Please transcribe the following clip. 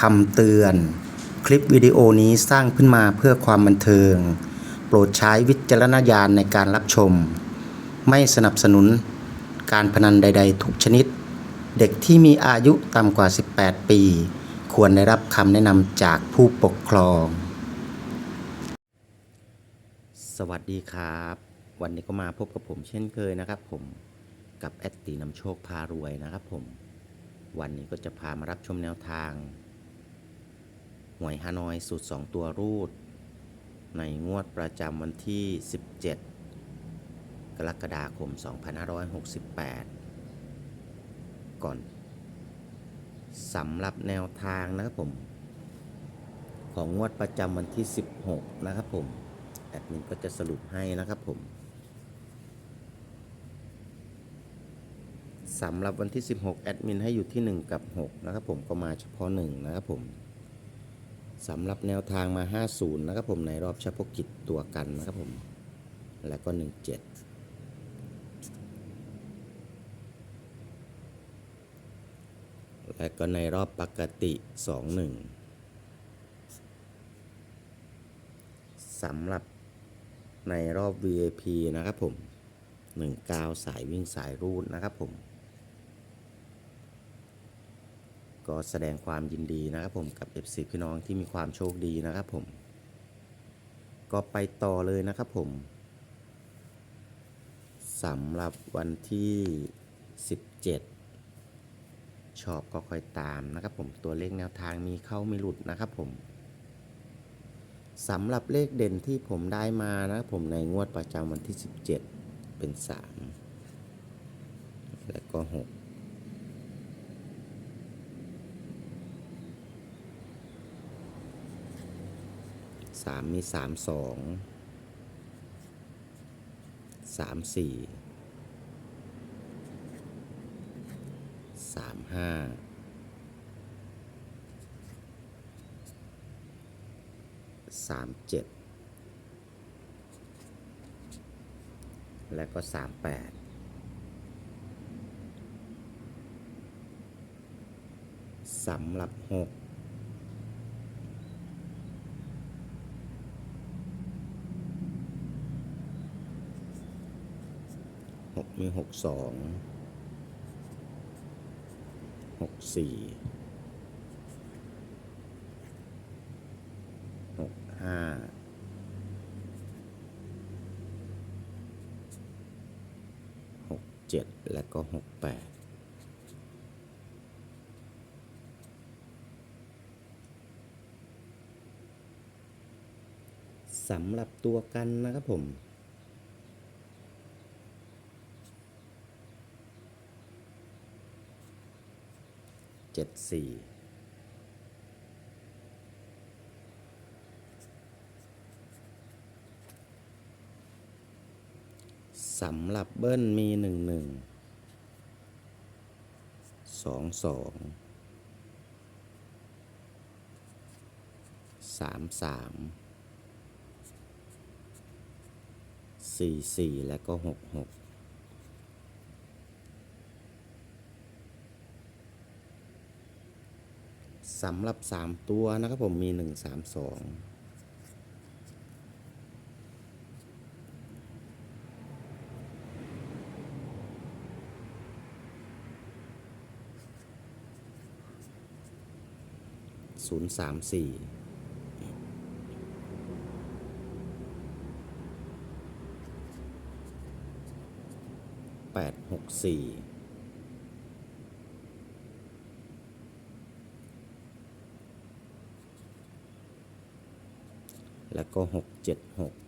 คำเตือน คลิปวิดีโอนี้สร้างขึ้นมาเพื่อความบันเทิง โปรดใช้วิจารณญาณในการรับชม ไม่สนับสนุนการพนันใด ๆ ทุกชนิด เด็กที่มีอายุต่ำกว่า 18 ปี ควรได้รับคำแนะนำจากผู้ปกครอง สวัสดีครับ วันนี้ก็มาพบกับผมเช่นเคยนะครับผมกับแอดตีนำโชคพารวยนะครับผมวันนี้ก็จะพามารับชมแนวทาง หวยฮานอยสูตร 2 ตัวรูด ในงวดประจำวันที่ 17 กรกฎาคม 2568 ก่อนสำหรับแนวทางนะครับผม ของงวดประจำวันที่ 16 นะครับผม แอดมินก็จะสรุปให้นะครับผมสำหรับวันที่ 16 แอดมินให้อยู่ที่ 1 กับ 6 นะครับผมก็มาเฉพาะ 1 นะครับผม สำหรับแนวทางมา 50 นะครับผมในรอบเฉพาะกิจตัวกันนะครับผม แล้วก็ 17 และก็ในรอบปกติ 21สำหรับในรอบ VIP นะครับผม1กาวสายวิ่งสายรูดนะครับผม ก็แสดงความยินดีนะครับผมกับ FC พี่น้องที่มีความโชคดีนะครับผม ก็ไปต่อเลยนะครับผมสำหรับวันที่ 17 ชอบก็ค่อยตามนะครับผมตัวเลขแนวทางมีเข้ามีหลุดนะครับผมสำหรับเลขเด่นที่ผมได้มานะครับผมในงวดประจำวันที่ 17 เป็น 3 และก็ 6 สามมีสามสองสามสี่สามห้าสามเจ็ดและก็สามแปดสำหรับหก หกมีหกสองหกสี่หกห้าหกเจ็ดและก็หกแปดสำหรับตัวกันนะครับผม เจ็ดสี่สำหรับเบิ้ลมีหนึ่งหนึ่งสองสองสามสามสี่สี่และก็หกหก สำหรับ 3 ตัวนะครับผมมี 1 3 2ศูนย์สามสี่แปดหกสี่ là là ก็ 676